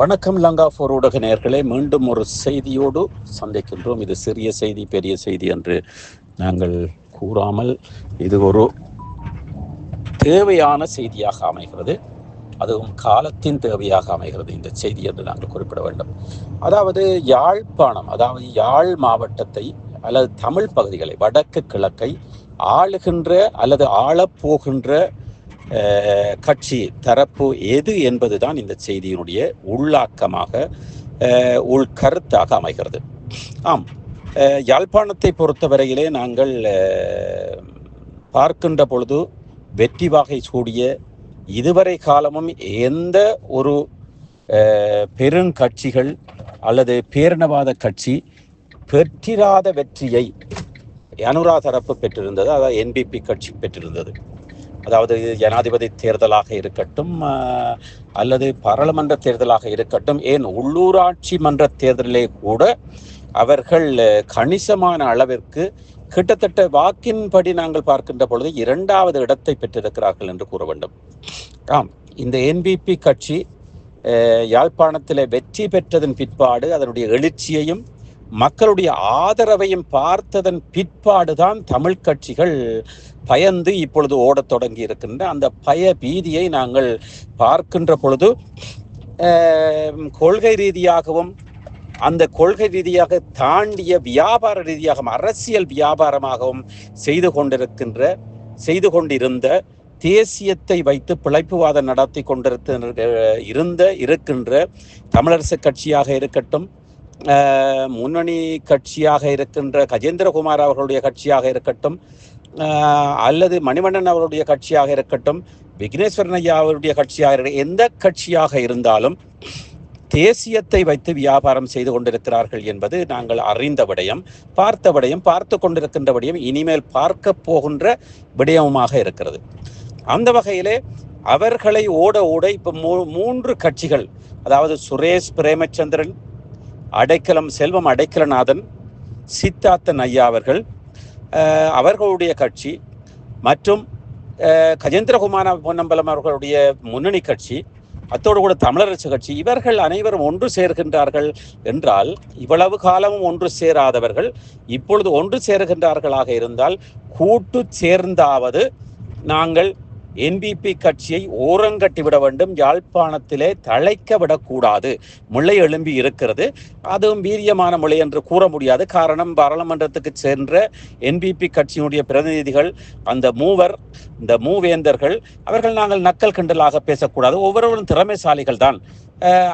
வணக்கம் லங்கா போர் ஊடக நேயர்களே மீண்டும் ஒரு செய்தியோடு சந்திக்கின்றோம். இது சிறிய செய்தி பெரிய செய்தி என்று நாங்கள் கூறாமல் இது ஒரு தேவையான செய்தியாக அமைகிறது. அதுவும் காலத்தின் தேவையாக அமைகிறது இந்த செய்தி என்று நாங்கள் குறிப்பிட வேண்டும். அதாவது யாழ்ப்பாணம் அதாவது யாழ் மாவட்டத்தை அல்லது தமிழ் பகுதிகளை வடக்கு கிழக்கை ஆளுகின்ற அல்லது ஆளப்போகின்ற கட்சி தரப்பு எது என்பதுதான் இந்த செய்தியினுடைய உள்ளாக்கமாக உள்கருத்தாக அமைகிறது. ஆம். யாழ்ப்பாணத்தை பொறுத்தவரையிலே நாங்கள் பார்க்கின்ற பொழுது வெற்றி வாகை சூடிய இதுவரை காலமும் எந்த ஒரு பெருங்கட்சிகள் அல்லது பேரினவாத கட்சி பெற்றிராத வெற்றியை அனுரா தரப்பு பெற்றிருந்தது அதாவது என்பிபி கட்சி பெற்றிருந்தது. அதாவது ஜனாதிபதி தேர்தலாக இருக்கட்டும் அல்லது பாராளுமன்ற தேர்தலாக இருக்கட்டும் ஏன் உள்ளூராட்சி மன்ற தேர்தலிலே கூட அவர்கள் கணிசமான அளவிற்கு கிட்டத்தட்ட வாக்கின்படி நாங்கள் பார்க்கின்ற பொழுது இரண்டாவது இடத்தை பெற்றிருக்கிறார்கள் என்று கூற வேண்டும். ஆம் இந்த என்பிபி கட்சி யாழ்ப்பாணத்தில் வெற்றி பெற்றதன் பிற்பாடு அதனுடைய எழுச்சியையும் மக்களுடைய ஆதரவையும் பார்த்ததன் பிற்பாடுதான் தமிழ் கட்சிகள் பயந்து இப்பொழுது ஓடத் தொடங்கி இருக்கின்ற அந்த பய பீதியை நாங்கள் பார்க்கின்ற பொழுது கொள்கை ரீதியாகவும் அந்த கொள்கை ரீதியாக தாண்டிய வியாபார ரீதியாகவும் அரசியல் வியாபாரமாகவும் செய்து கொண்டிருக்கின்ற செய்து கொண்டிருந்த தேசியத்தை வைத்து பிழைப்புவாதம் நடத்தி கொண்டிருந்த இருந்த இருக்கின்ற தமிழரசு கட்சியாக இருக்கட்டும் முன்னணி கட்சியாக இருக்கின்ற கஜேந்திரகுமார் அவர்களுடைய கட்சியாக இருக்கட்டும் அல்லது மணிவண்ணன் அவருடைய கட்சியாக இருக்கட்டும் விக்னேஸ்வரன் ஐயா அவருடைய கட்சியாக எந்த கட்சியாக இருந்தாலும் தேசியத்தை வைத்து வியாபாரம் செய்து கொண்டிருக்கிறார்கள் என்பது நாங்கள் அறிந்த விடயம் பார்த்த விடயம் பார்த்து கொண்டிருக்கின்ற விடயம் இனிமேல் பார்க்க போகின்ற விடயமுமாக இருக்கிறது. அந்த வகையிலே அவர்களை ஓட ஓட இப்போ மூ- மூன்று கட்சிகள் அதாவது சுரேஷ் பிரேமச்சந்திரன் அடைக்கலம் செல்வம் அடைக்கலநாதன் சித்தார்த்தன் ஐயா அவர்கள் அவர்களுடைய கட்சி மற்றும் கஜேந்திரகுமார பொன்னம்பலம் அவர்களுடைய முன்னணி கட்சி அத்தோடு கூட தமிழரசு கட்சி இவர்கள் அனைவரும் ஒன்று சேர்கின்றார்கள் என்றால் இவ்வளவு காலமும் ஒன்று சேராதவர்கள் இப்பொழுது ஒன்று சேருகின்றார்களாக இருந்தால் கூட்டு சேர்ந்தாவது நாங்கள் என்பிபி கட்சியை ஓரங்கட்டி விட வேண்டும். யாழ்ப்பாணத்திலே தழைக்க விடக்கூடாது. முளை எழும்பி இருக்கிறது. அதுவும் வீரியமான முளை என்று கூற முடியாது. காரணம் பாராளுமன்றத்துக்கு சென்ற என்பிபி கட்சியினுடைய பிரதிநிதிகள் அந்த மூவர் இந்த மூவேந்தர்கள் அவர்கள் நாங்கள் நக்கல் கிண்டலாக பேசக்கூடாது. ஒவ்வொருவரும் திறமைசாலிகள் தான்.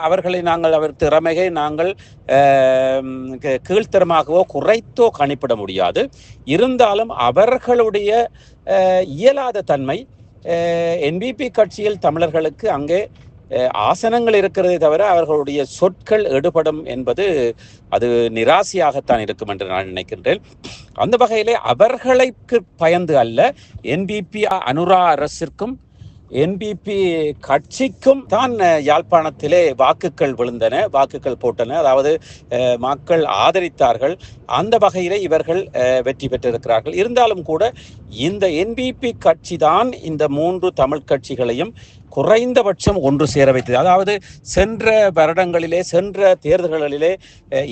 அவர்களை நாங்கள் அவர் திறமையை நாங்கள் கீழ்த்தரமாகவோ குறைத்தோ கணிப்பிட முடியாது. இருந்தாலும் அவர்களுடைய இயலாத தன்மை என்பிபி கட்சியில் தமிழர்களுக்கு அங்கே ஆசனங்கள் இருக்கிறதே தவிர அவர்களுடைய சொற்கள் எடுபடும் என்பது அது நிராசையாகத்தான் இருக்கும் என்று நான் நினைக்கின்றேன். அந்த வகையிலே அவர்களுக்கு பயந்து அல்ல என்பிபி அனுரா அரசிற்கும் என்பிபி கட்சிக்கும் தான் யாழ்ப்பாணத்திலே வாக்குகள் விழுந்தன வாக்குகள் போட்டன. அதாவது மக்கள் ஆதரித்தார்கள். அந்த வகையிலே இவர்கள் வெற்றி பெற்றிருக்கிறார்கள். இருந்தாலும் கூட இந்த என்பிபி கட்சி தான் இந்த மூன்று தமிழ் கட்சிகளையும் குறைந்தபட்சம் ஒன்று சேர வைத்தது. அதாவது சென்ற வருடங்களிலே சென்ற தேர்தல்களிலே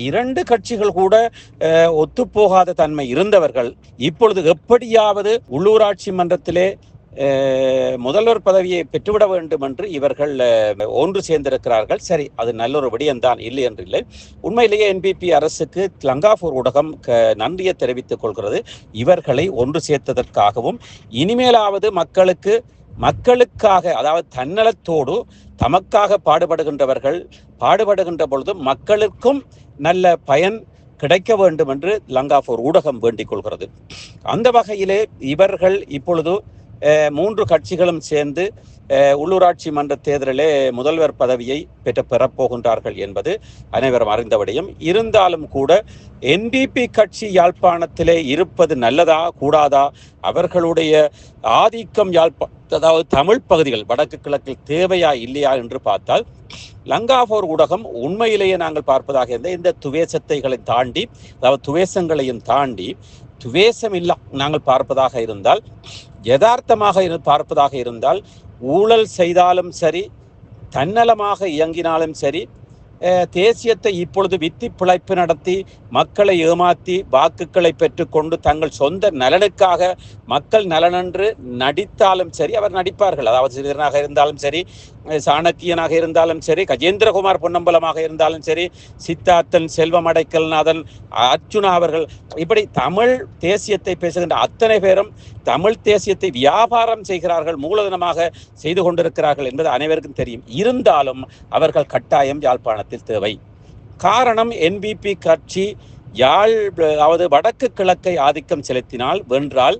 இரண்டு கட்சிகள் கூட ஒத்துப்போகாத தன்மை இருந்தவர்கள். இப்பொழுது எப்படியாவது உள்ளூராட்சி மன்றத்திலே முதல்வர் பதவியை பெற்றுவிட வேண்டும் என்று இவர்கள் ஒன்று சேர்ந்திருக்கிறார்கள். சரி அது நல்ல ஒரு விடயம்தான் இல்லை என்று இல்லை. உண்மையிலேயே என்பிபி அரசுக்கு லங்காபூர் ஊடகம் க- நன்றியை தெரிவித்துக் கொள்கிறது. இவர்களை ஒன்று சேர்த்ததற்காகவும் இனிமேலாவது மக்களுக்கு மக்களுக்காக அதாவது தன்னலத்தோடு தமக்காக பாடுபடுகின்றவர்கள் பாடுபடுகின்ற பொழுது மக்களுக்கும் நல்ல பயன் கிடைக்க வேண்டும் என்று லங்காபூர் ஊடகம் வேண்டிக் கொள்கிறது. அந்த வகையிலே இவர்கள் இப்பொழுது மூன்று கட்சிகளும் சேர்ந்து உள்ளூராட்சி மன்ற தேர்தலிலே முதல்வர் பதவியை பெற்று பெறப்போகின்றார்கள் என்பது அனைவரும் அறிந்தபடியும். இருந்தாலும் கூட என்பிபி கட்சி யாழ்ப்பாணத்திலே இருப்பது நல்லதா கூடாதா? அவர்களுடைய ஆதிக்கம் யாழ்ப்பா அதாவது தமிழ் பகுதிகள் வடக்கு கிழக்கில் தேவையா இல்லையா என்று பார்த்தால் லங்காபோர் ஊடகம் உண்மையிலேயே நாங்கள் பார்ப்பதாக இருந்த இந்த துவேசத்தைகளை தாண்டி அதாவது துவேசங்களையும் தாண்டி துவேசம் இல்லா நாங்கள் பார்ப்பதாக இருந்தால் யதார்த்தமாக இரு பார்ப்பதாக இருந்தால் ஊழல் செய்தாலும் சரி தன்னலமாக இயங்கினாலும் சரி தேசியத்தை இப்பொழுது வித்தி பிழைப்பு நடத்தி மக்களை ஏமாற்றி வாக்குகளை பெற்றுக்கொண்டு தங்கள் சொந்த நலனுக்காக மக்கள் நலனென்று நடித்தாலும் சரி அவர் நடிப்பார்கள் அதாவது சிறிதனாக இருந்தாலும் சரி சாணக்கியனாக இருந்தாலும் சரி கஜேந்திரகுமார் பொன்னம்பலமாக இருந்தாலும் சரி சித்தார்த்தன் செல்வம் அடைக்கல்நாதன் அர்ச்சுனா அவர்கள் இப்படி தமிழ் தேசியத்தை பேசுகின்ற அத்தனை பேரும் தமிழ் தேசியத்தை வியாபாரம் செய்கிறார்கள் மூலதனமாக செய்து கொண்டிருக்கிறார்கள் என்பது அனைவருக்கும் தெரியும் இருந்தாலும் அவர்கள் கட்டாயம் யாழ்ப்பாணத்தில் தேவை. காரணம் என்பிபி கட்சி யாழ் அதாவது வடக்கு கிழக்கை ஆதிக்கம் செலுத்தினால் வென்றால்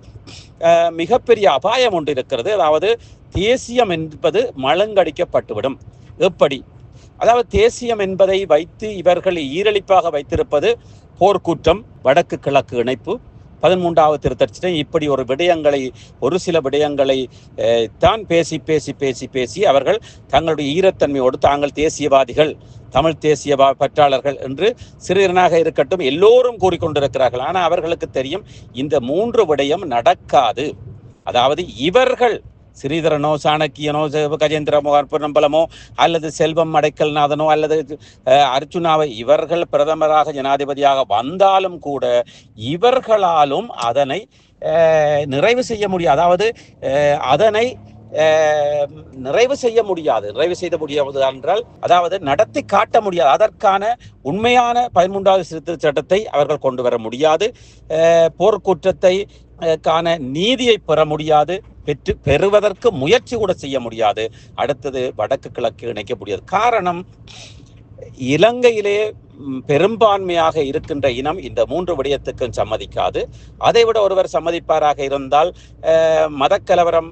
மிகப்பெரிய அபாயம் ஒன்று இருக்கிறது. அதாவது தேசியம் என்பது மலங்கடிக்கப்பட்டுவிடும் எப்படி? அதாவது தேசியம் என்பதை வைத்து இவர்கள் ஈரழிப்பாக வைத்திருப்பது போர்க்கூட்டம் வடக்கு கிழக்கு இணைப்பு பதிமூன்றாவது திருத்தச்சினை இப்படி ஒரு விடயங்களை ஒரு சில விடயங்களை தான் பேசி பேசி பேசி பேசி அவர்கள் தங்களுடைய ஈரத்தன்மையோடு தாங்கள் தேசியவாதிகள் தமிழ் தேசிய பற்றாளர்கள் என்று சிறியனாக இருக்கட்டும் எல்லோரும் கூறிக்கொண்டிருக்கிறார்கள். ஆனால் அவர்களுக்கு தெரியும் இந்த மூன்று விடயம் நடக்காது. அதாவது இவர்கள் ஸ்ரீதரனோ சாணக்கியனோ கஜேந்திர பொன்னம்பலமோ அல்லது செல்வம் அடைக்கல்நாதனோ அல்லது அர்ஜுனாவை இவர்கள் பிரதமராக ஜனாதிபதியாக வந்தாலும் கூட இவர்களாலும் அதனை நிறைவு செய்ய முடியாது. அதாவது அதனை நிறைவு செய்ய முடியாது. நிறைவு செய்த முடியாது என்றால் அதாவது நடத்தி காட்ட முடியாது. அதற்கான உண்மையான பதிமூன்றாவது சிறுத்தை சட்டத்தை அவர்கள் கொண்டு வர முடியாது. போர்க்குற்றத்தை கான நீதியை பெற முடியாது. பெற்று பெறுவதற்கு முயற்சி கூட செய்ய முடியாது. அடுத்தது வடக்கு கிழக்கு இணைக்க முடியாது. காரணம் இலங்கையிலே பெரும்பான்மையாக இருக்கின்ற இனம் இந்த மூன்று விடயத்துக்கும் சம்மதிக்காது. அதை விட ஒருவர் சம்மதிப்பாராக இருந்தால் மதக்கலவரம்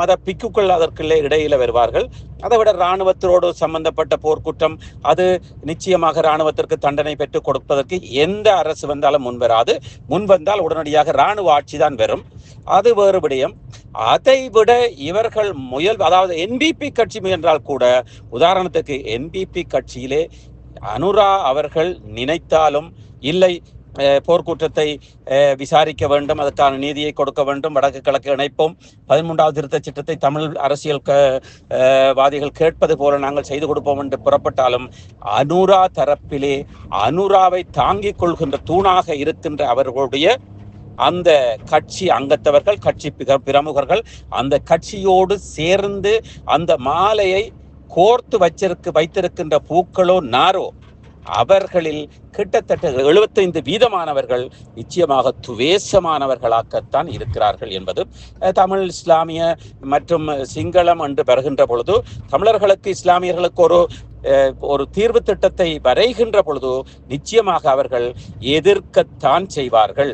மத பிக்குக்கள் அதற்குள்ளே இடையில வருவார்கள். அதைவிட இராணுவத்தோடு சம்பந்தப்பட்ட போர்க்குற்றம் அது நிச்சயமாக இராணுவத்திற்கு தண்டனை பெற்றுக் கொடுப்பதற்கு எந்த அரசு வந்தாலும் முன்வராது முன் வந்தால் உடனடியாக இராணுவ ஆட்சி தான் வரும். அது வேறு விடயம். அதை விட இவர்கள் முயல் அதாவது என்பிபி கட்சி முயன்றால் கூட உதாரணத்துக்கு என்பிபி கட்சியிலே அனுரா அவர்கள் நினைத்தாலும் இல்லை போர்க்குற்றத்தை விசாரிக்க வேண்டும் அதற்கான நீதியை கொடுக்க வேண்டும் வடக்கு கிழக்கு இணைப்போம் பதிமூன்றாவது திருத்த சட்டத்தை தமிழ் அரசியல் வாதிகள் கேட்பது போல நாங்கள் செய்து கொடுப்போம் என்று புறப்பட்டாலும் அனுரா தரப்பிலே அனுராவை தாங்கிக் கொள்கின்ற தூணாக இருக்கின்ற அவர்களுடைய அந்த கட்சி அங்கத்தவர்கள் கட்சி பிரமுகர்கள் அந்த கட்சியோடு சேர்ந்து அந்த மாலையை கோர்த்து வச்சிருக்கு வைத்திருக்கின்ற பூக்களோ நாரோ அவர்களில் கிட்டத்தட்ட எழுபத்தைந்து வீதமானவர்கள் நிச்சயமாக துவேஷமானவர்களாகத்தான் இருக்கிறார்கள் என்பது தமிழ் இஸ்லாமிய மற்றும் சிங்களம் என்று பெறுகின்ற பொழுது தமிழர்களுக்கு இஸ்லாமியர்களுக்கு ஒரு ஒரு தீர்வு திட்டத்தை வரைகின்ற பொழுது நிச்சயமாக அவர்கள் எதிர்க்கத்தான் செய்வார்கள்.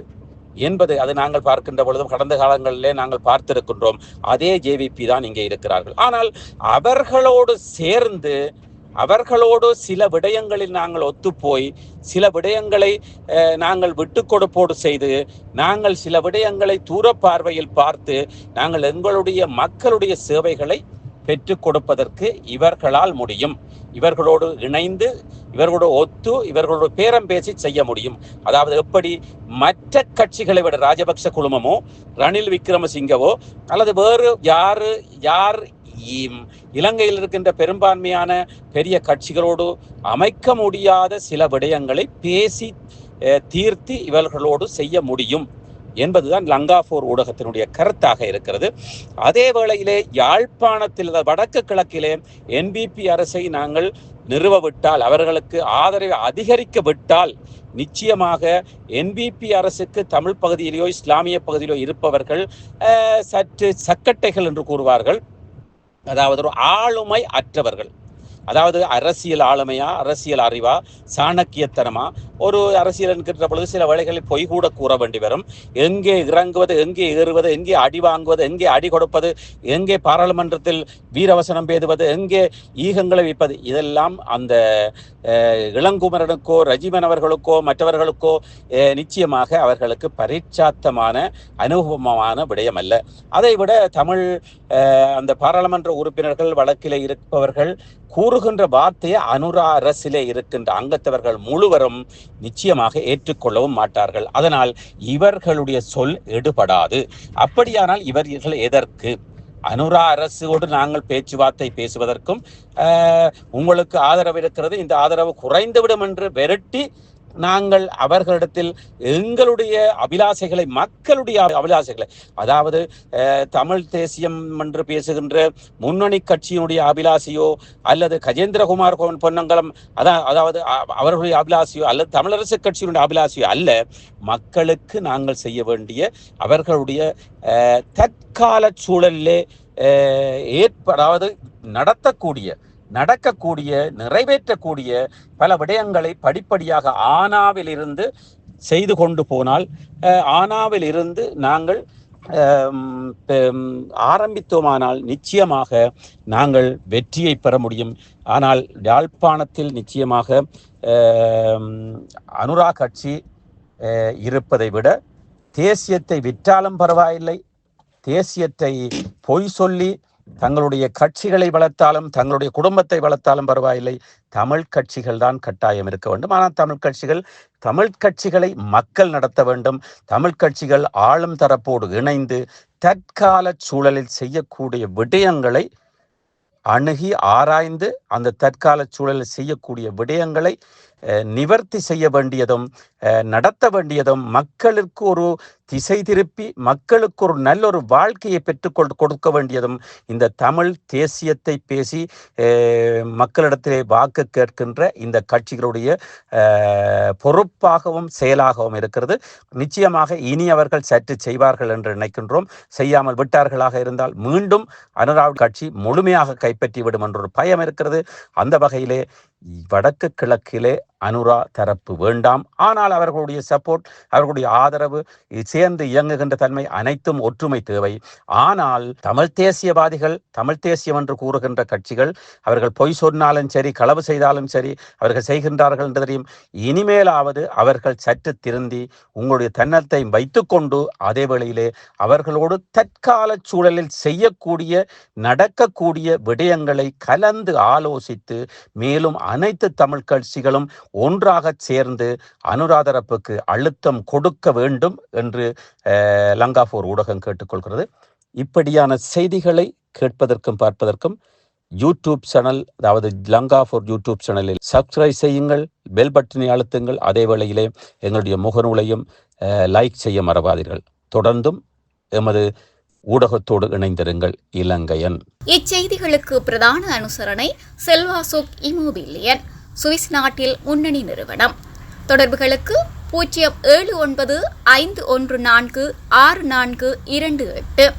என்பது அது நாங்கள் பார்க்கின்ற பொழுதும் கடந்த காலங்களிலே நாங்கள் பார்த்திருக்கின்றோம். அதே ஜேவிபி தான் இங்கே இருக்கிறார்கள். ஆனால் அவர்களோடு சேர்ந்து அவர்களோடு சில விடயங்களில் நாங்கள் ஒத்துப்போய் சில விடயங்களை நாங்கள் விட்டு கொடுப்போடு செய்து நாங்கள் சில விடயங்களை தூர பார்வையில் பார்த்து நாங்கள் எங்களுடைய மக்களுடைய சேவைகளை பெற்றுக் கொடுப்பதற்கு இவர்களால் முடியும். இவர்களோடு இணைந்து இவர்களோடு ஒத்து இவர்களோடு பேரம் பேசி செய்ய முடியும். அதாவது எப்படி மற்ற கட்சிகளை விட ராஜபக்ச குழுமமோ ரணில் விக்ரமசிங்கவோ அல்லது வேறு யாரு யார் இலங்கையில் இருக்கின்ற பெரும்பான்மையான பெரிய கட்சிகளோடு அமைக்க முடியாத சில விடயங்களை பேசி தீர்த்து இவர்களோடு செய்ய முடியும். என்பதுதான் லங்காபோர் ஊடகத்தினுடைய கருத்தாக இருக்கிறது. அதே வேளையிலே யாழ்ப்பாணத்தில் வடக்கு கிழக்கிலே என்பிபி அரசை நாங்கள் நிறுவ விட்டால் அவர்களுக்கு ஆதரவை அதிகரிக்க விட்டால் நிச்சயமாக என்பிபி அரசுக்கு தமிழ் பகுதியிலேயோ இஸ்லாமிய பகுதியிலோ இருப்பவர்கள் சற்று சக்கட்டைகள் என்று கூறுவார்கள். அதாவது ஒரு ஆளுமை அற்றவர்கள். அதாவது அரசியல் ஆளுமையா அரசியல் அறிவா சாணக்கியத்தனமா? ஒரு அரசியல் என்கின்ற பொழுது சில வேளைகளில் பொய் கூட கூற வேண்டி வரும். எங்கே இறங்குவது எங்கே ஏறுவது எங்கே அடி வாங்குவது எங்கே அடி கொடுப்பது எங்கே பாராளுமன்றத்தில் வீரவசனம் பேதுவது எங்கே ஈகங்களை வைப்பது இதெல்லாம் அந்த இளங்குமரனுக்கோ ரஜிவன் அவர்களுக்கோ மற்றவர்களுக்கோ நிச்சயமாக அவர்களுக்கு பரிச்சாத்தமான அனுபவமான விடயம் அல்ல அதை விட தமிழ் அந்த பாராளுமன்ற உறுப்பினர்கள் வழக்கிலே இருப்பவர்கள் கூறுகின்ற வார்த்தையை அனுரா அரசிலே இருக்கின்ற அங்கத்தவர்கள் முழுவரும் நிச்சயமாக ஏற்றுக்கொள்ளவும் மாட்டார்கள். அதனால் இவர்களுடைய சொல் எடுபடாது. அப்படியானால் இவர்கள் எதற்கு? அனுரா அரசோடு நாங்கள் பேச்சுவார்த்தை பேசுவதற்கும் உங்களுக்கு ஆதரவு இருக்கிறது. இந்த ஆதரவு குறைந்துவிடும் என்று விரட்டி நாங்கள் அவர்களிடத்தில் எங்களுடைய அபிலாசைகளை மக்களுடைய அபிலாசைகளை அதாவது தமிழ் தேசியம் என்று பேசுகின்ற முன்னணி கட்சியினுடைய அபிலாசையோ அல்லது கஜேந்திரகுமார் கோவன் பொன்னங்கலம் அதான் அதாவது அவர்களுடைய அபிலாசையோ அல்லது தமிழரசு கட்சியினுடைய அபிலாசையோ அல்ல மக்களுக்கு நாங்கள் செய்ய வேண்டிய அவர்களுடைய தற்கால சூழலிலே ஏற்ப அதாவது நடத்தக்கூடிய நடக்கக்கூடிய நிறைவேற்றக்கூடிய பல விடயங்களை படிப்படியாக ஆனாவில் இருந்து செய்து கொண்டு போனால் ஆனாவில் இருந்து நாங்கள் ஆரம்பித்தோமானால் நிச்சயமாக நாங்கள் வெற்றியை பெற முடியும். ஆனால் யாழ்ப்பாணத்தில் நிச்சயமாக அனுரா கட்சி இருப்பதை விட தேசியத்தை விற்றாலும் பரவாயில்லை. தேசியத்தை பொய் சொல்லி தங்களுடைய கட்சிகளை வளர்த்தாலும் தங்களுடைய குடும்பத்தை வளர்த்தாலும் பரவாயில்லை. தமிழ் கட்சிகள் தான் கட்டாயம் இருக்க வேண்டும். ஆனால் தமிழ் கட்சிகள் தமிழ் கட்சிகளை மக்கள் நடத்த வேண்டும். தமிழ் கட்சிகள் ஆளும் தரப்போடு இணைந்து தற்கால சூழலில் செய்யக்கூடிய விடயங்களை அணுகி ஆராய்ந்து அந்த தற்கால சூழலில் செய்யக்கூடிய விடயங்களை அஹ், நிவர்த்தி செய்ய வேண்டியதும் நடத்த வேண்டியதும் மக்களுக்கு ஒரு திசை திருப்பி மக்களுக்கு ஒரு நல்ல ஒரு வாழ்க்கையை பெற்றுக்கொள் கொடுக்க வேண்டியதும் இந்த தமிழ் தேசியத்தை பேசி மக்களிடத்திலே வாக்கு கேட்கின்ற இந்த கட்சிகளுடைய பொறுப்பாகவும் செயலாகவும் இருக்கிறது. நிச்சயமாக இனி அவர்கள் சற்று செய்வார்கள் என்று நினைக்கின்றோம். செய்யாமல் விட்டார்களாக இருந்தால் மீண்டும் அனுராவ் கட்சி முழுமையாக கைப்பற்றிவிடும் என்ற ஒரு பயம் இருக்கிறது. அந்த வகையிலே வடக்கு கிழக்கிலே அனுரா தரப்பு வேண்டாம். ஆனால் அவர்களுடைய சப்போர்ட் அவர்களுடைய ஆதரவு சேர்ந்து இயங்குகின்ற தன்மை அனைத்தும் ஒற்றுமை தேவை. ஆனால் தமிழ் தேசியவாதிகள் தமிழ் தேசியம் என்று கூறுகின்ற கட்சிகள் அவர்கள் பொய் சொன்னாலும் சரி களவு செய்தாலும் சரி அவர்கள் செய்கின்றார்கள் என்று தெரியும். இனிமேலாவது அவர்கள் சற்று திருந்தி உங்களுடைய தன்னத்தை வைத்துக்கொண்டு அதே வேளையிலே அவர்களோடு தற்கால சூழலில் செய்யக்கூடிய நடக்கக்கூடிய விடயங்களை கலந்து ஆலோசித்து மேலும் அனைத்து தமிழ் கட்சிகளும் ஒன்றாக சேர்ந்து அனுராதரப்புக்கு அழுத்தம் கொடுக்க வேண்டும் என்று லங்காபூர் ஊடகம் கேட்டுக்கொள்கிறது. இப்படியான செய்திகளை கேட்பதற்கும் பார்ப்பதற்கும் யூடியூப் சேனல் அதாவது லங்கா ஃபார் யூடியூப் சேனலில் சப்ஸ்கிரைப் செய்யுங்கள் பெல் பட்டனை அழுத்துங்கள். அதே வேளையிலே எங்களுடைய முகநூலையும் லைக் செய்ய மறவாதீர்கள். தொடர்ந்தும் எமது ஊடகத்தோடு இணைந்திருங்கள் இலங்கையன். இச்செய்திகளுக்கு பிரதான அனுசரணை செல்வாசுக் இமோபிலியன் சுவிஸ் நாட்டில் முன்னணி நிறுவனம். தொடர்புகளுக்கு பூஜ்ஜியம் ஏழு ஒன்பது ஐந்து ஒன்று நான்கு ஆறு நான்கு இரண்டு எட்டு.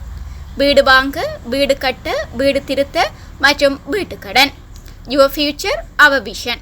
வீடு வாங்க வீடு கட்ட வீடு திருத்த மற்றும் வீட்டுக்கடன். Your future our vision